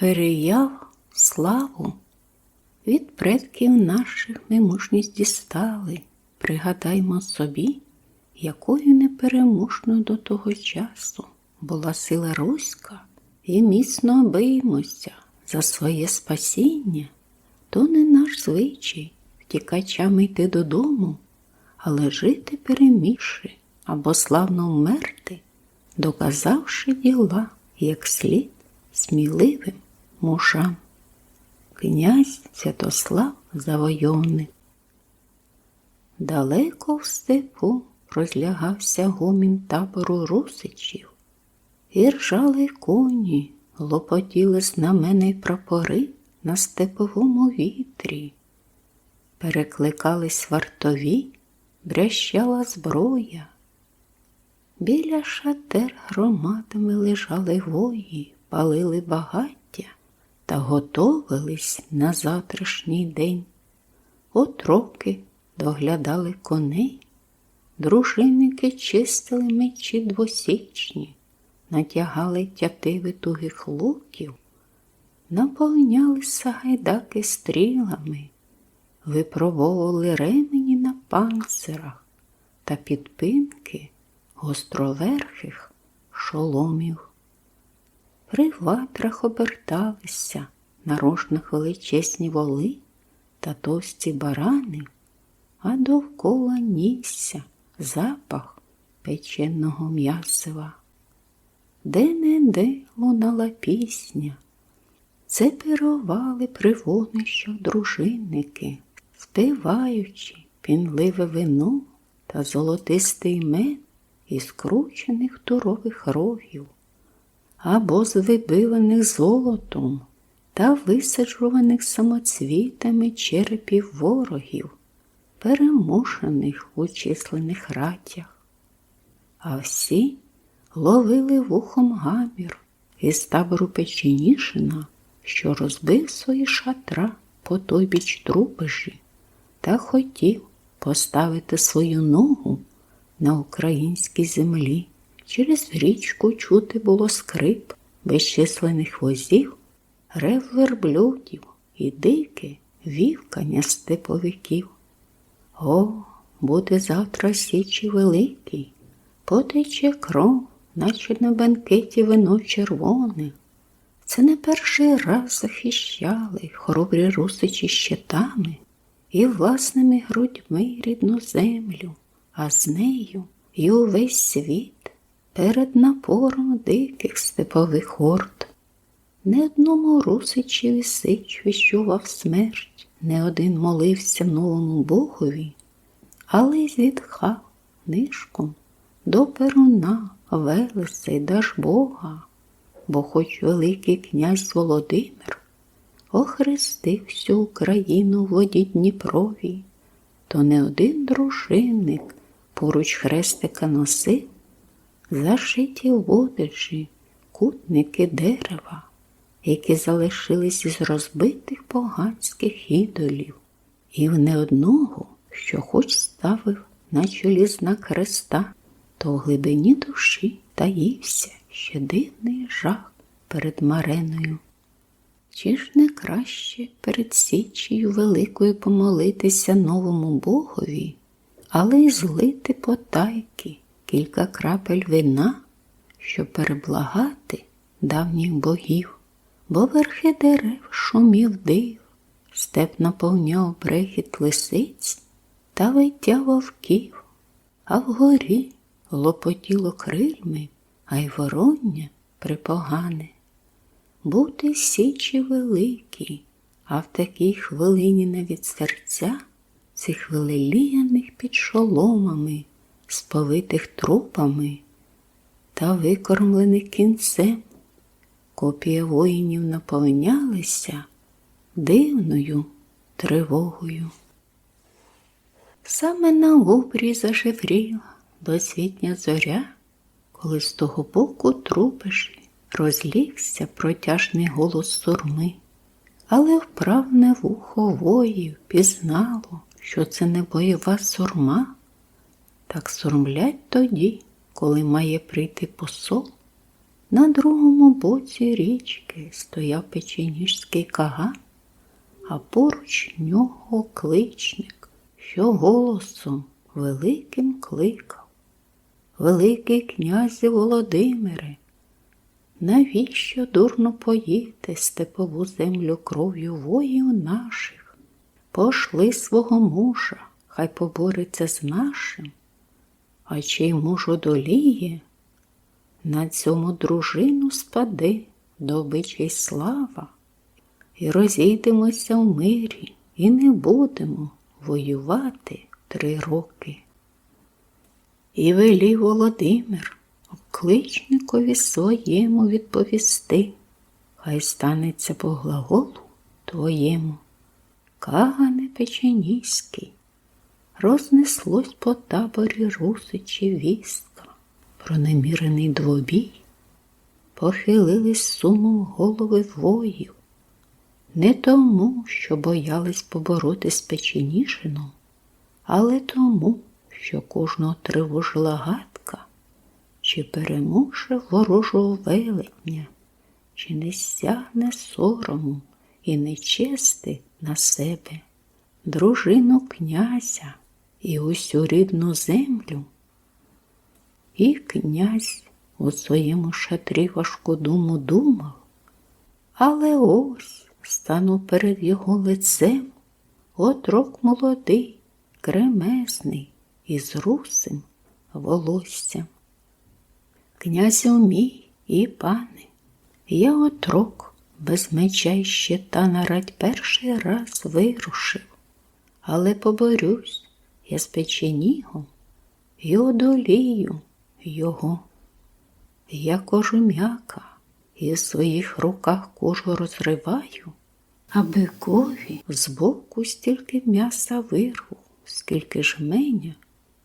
переяв славу. Від предків наших ми мужність дістали. Пригадаймо собі, якою непереможною до того часу була сила руська, і міцно обиймося за своє спасіння, то не наш звичай втікачами йти додому, але жити перемігши або славно вмерти, доказавши діла, як слід сміливим мужам. Князь Святослав Завойовник. Далеко в степу розлягався гомін табору русичів, і ржали коні, лопотіли знамена й прапори на степовому вітрі. Перекликались вартові, брящала зброя. Біля шатер громадами лежали вої, палили багаття та готовились на завтрашній день. Отроки доглядали коней, дружинники чистили мечі двосічні, натягали тятиви тугих луків, наповняли сагайдаки стрілами, випробовували ремені на панцирах та підпинки гостроверхих шоломів. При ватрах оберталися на рожнах величезні воли та товсті барани, а довкола нісся запах печеного м'ясива. Де-не-де лунала пісня. Це пирували при вогнищах дружинники, співаючи пінливе вино та золотистий мед із скручених турових рогів або з вибиваних золотом та висаджуваних самоцвітами черепів ворогів, перемушених у численних ратях. А всі ловили вухом гамір із табору Печенішина, що розбив свої шатра по той біч трупежі та хотів поставити свою ногу на українській землі. Через річку чути було скрип безчисленних возів, рев верблюдів і дике вівкання степовиків. О, буде завтра січі великий, потече кров, наче на бенкеті вино червоне. Це не перший раз захищали хоробрі русичі щитами і власними грудьми рідну землю, а з нею і увесь світ перед напором диких степових орд. Не одному русичеві сич віщував смерть, не один молився новому богові, але й зітхав нишком до перуна Велеса й Дажбога, бо хоч Великий князь Володимир охрестив всю Україну в воді Дніпрові, то не один дружинник поруч хрестика носив, зашиті водичі, кутники дерева, які залишились із розбитих поганських ідолів, і в не одного, що хоч ставив на чолі знак хреста, то в глибині душі таївся ще дивний жах перед мареною. Чи ж не краще перед Січею Великою помолитися новому Богові, але й злити потайки кілька крапель вина, щоб переблагати давніх богів, бо верхи дерев шумів див, степ наповняв брехіт лисиць та виття вовків, а вгорі лопотіло крильми, а й вороння припогане. Бути січі великі, а в такій хвилині навіть серця цих велеліяних під шоломами сповитих трупами та викормлених кінцем. Копія воїнів наповнялися дивною тривогою. Саме на обрі зашевріла досвітня зоря, коли з того боку трупиші розлігся протяжний голос сурми, але вправне вухо воїв пізнало, що це не бойова сурма, так соромлять тоді, коли має прийти посол, На другому боці річки стояв печеніжський каган, а поруч нього кличник, що голосом великим кликав. Великий князі Володимире, навіщо дурно поїти степову землю кров'ю воїв наших? Пошли свого мужа, хай побореться з нашим, а чий муж одоліє, на цьому дружину спаде добича й слава, і розійдемося в мирі, і не будемо воювати три роки. І велів Володимир кличникові своєму відповісти, хай станеться по глаголу твоєму. Кагане печеніський, рознеслось по таборі русичі вістка, про немірений двобій, похилились сумом голови воїв, не тому, що боялись побороти з печеніжином, але тому, що кожного тривожила гадка, чи переможе ворожого велетня, чи не сягне сорому і нечести на себе дружину князя і усю рідну землю. І князь у своєму шатрі важку думу думав, але ось стану перед його лицем отрок молодий, кремезний із русим волоссям. Князю мій і пане, я отрок без меча й щита на радь перший раз вирушив, але поборюсь я з печенігом і одолію його. Я кожум'яка і в своїх руках кожу розриваю, а бикові збоку стільки м'яса вирву, скільки жменя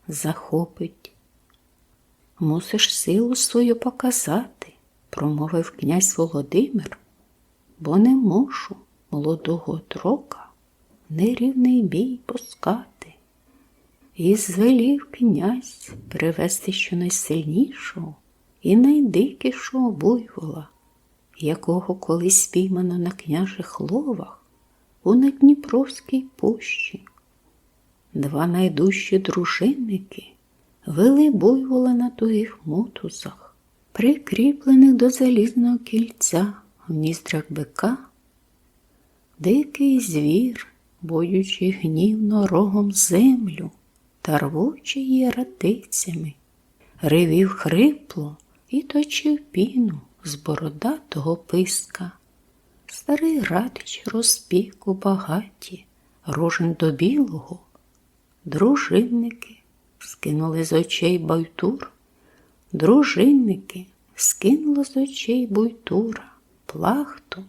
захопить. Мусиш силу свою показати, промовив князь Володимир, бо не можу молодого трока нерівний бій пускати. І звелів князь привести щонайсильнішого і найдикішого буйвола, якого колись спіймано на княжих ловах у Надніпровській пущі. Два найдужчі дружинники вели буйвола на тугих мотузах, прикріплених до залізного кільця в ніздрах бика. Дикий звір, боючи гнівно рогом землю та рвучи її ратицями, ревів хрипло і точив піну з бородатого писка. Старий радич розпік у багаті, рожен до білого, дружинники скинули з очей байтур, дружинники скинули з очей буйтура, плахту.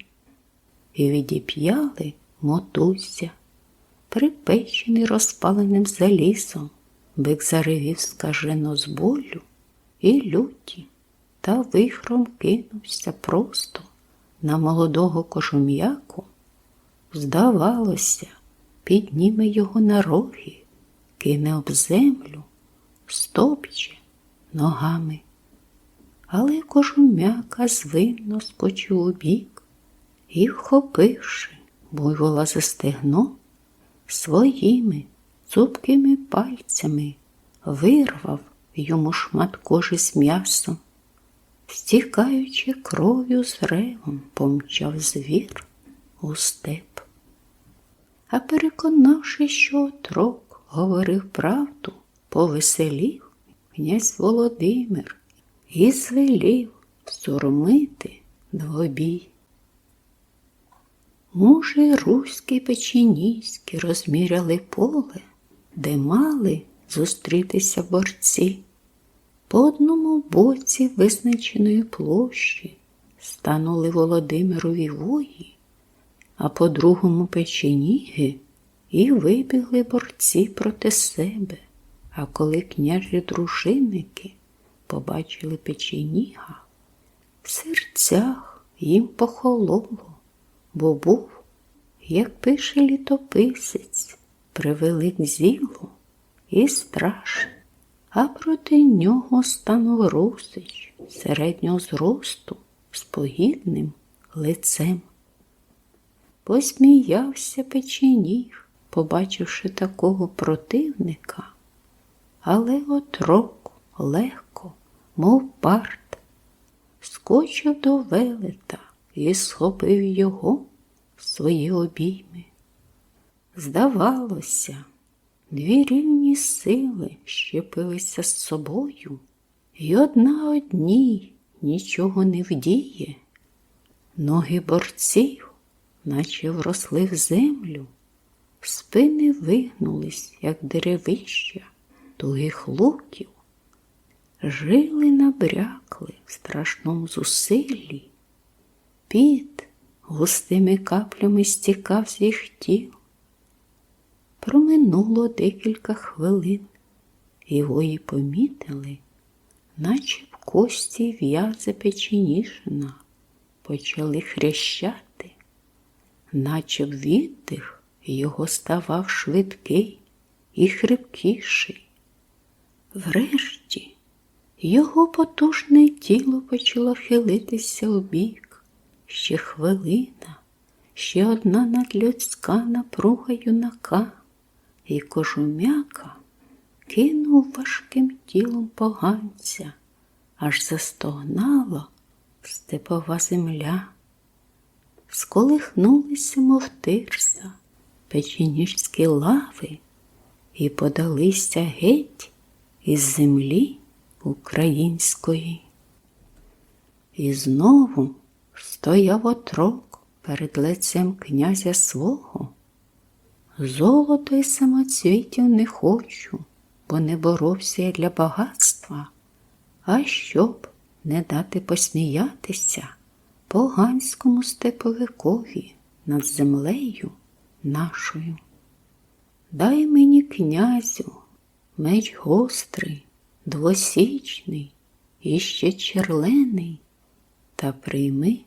І відіп'яли мотуся, припечений розпаленим залізом, бик заревів скажено з болю і люті, та вихром кинувся просто на молодого кожум'яку. Здавалося, підніме його на роги, кине об землю, стопче ногами. Але кожум'яка звинно скочив у бік і, вхопивши буйвола за стегно, своїми цупкими пальцями вирвав йому шмат кожи з м'ясом, стікаючи кров'ю з ревом, помчав звір у степ. А переконавши, що трок говорив правду, повеселів князь Володимир і звелів сурмити двобій. Мужі руські печеніські розміряли поле, де мали зустрітися борці. По одному боці визначеної площі станули Володимирові вої, а по другому печеніги і вибігли борці проти себе. А коли княжі дружинники побачили печеніга, в серцях їм похололо, бо був, як пише літописець, превелик зіло і страшний а проти нього станув Русич середнього зросту з погідним лицем. Посміявся печеніг, побачивши такого противника, але отрок легко, мов парт, скочив до велета і схопив його в свої обійми. Здавалося, дві рівні сили щепилися з собою, і одна одній нічого не вдіє. Ноги борців, наче вросли в землю, спини вигнулись, як деревища тугих луків, жили набрякли в страшному зусиллі, під густими каплями стікав з їх тіл. Проминуло декілька хвилин, і вої помітили, наче в кості в'язи печеніжина почали хрящати, наче в віддих його ставав швидкий і хрипкіший. Врешті його потужне тіло почало хилитися у бік. Ще хвилина, ще одна надлюдська напруга юнака, і кожум'яка кинув важким тілом поганця, аж застогнала степова земля. Сколихнулися, мов тирса, печеніжські лави і подалися геть із землі української. І знову стояв отрок перед лицем князя свого. Золото й самоцвітів не хочу, бо не боровся я для багатства, а щоб не дати посміятися поганському степовикові над землею нашою. Дай мені, князю, меч гострий, двосічний і ще черлений, та прийми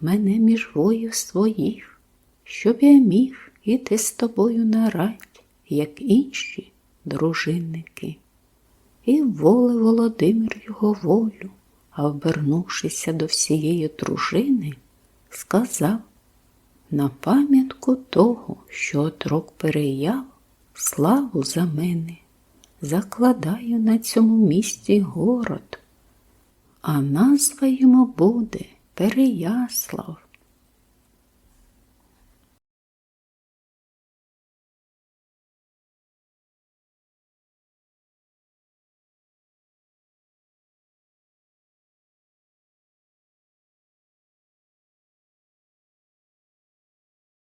мене між воїв своїх, щоб я міг іти з тобою на радь, як інші дружинники. І воле Володимир його волю, а обернувшися до всієї дружини, сказав на пам'ятку того, що отрок переяв славу за мене, закладаю на цьому місці город, а назва йому буде Переяслав.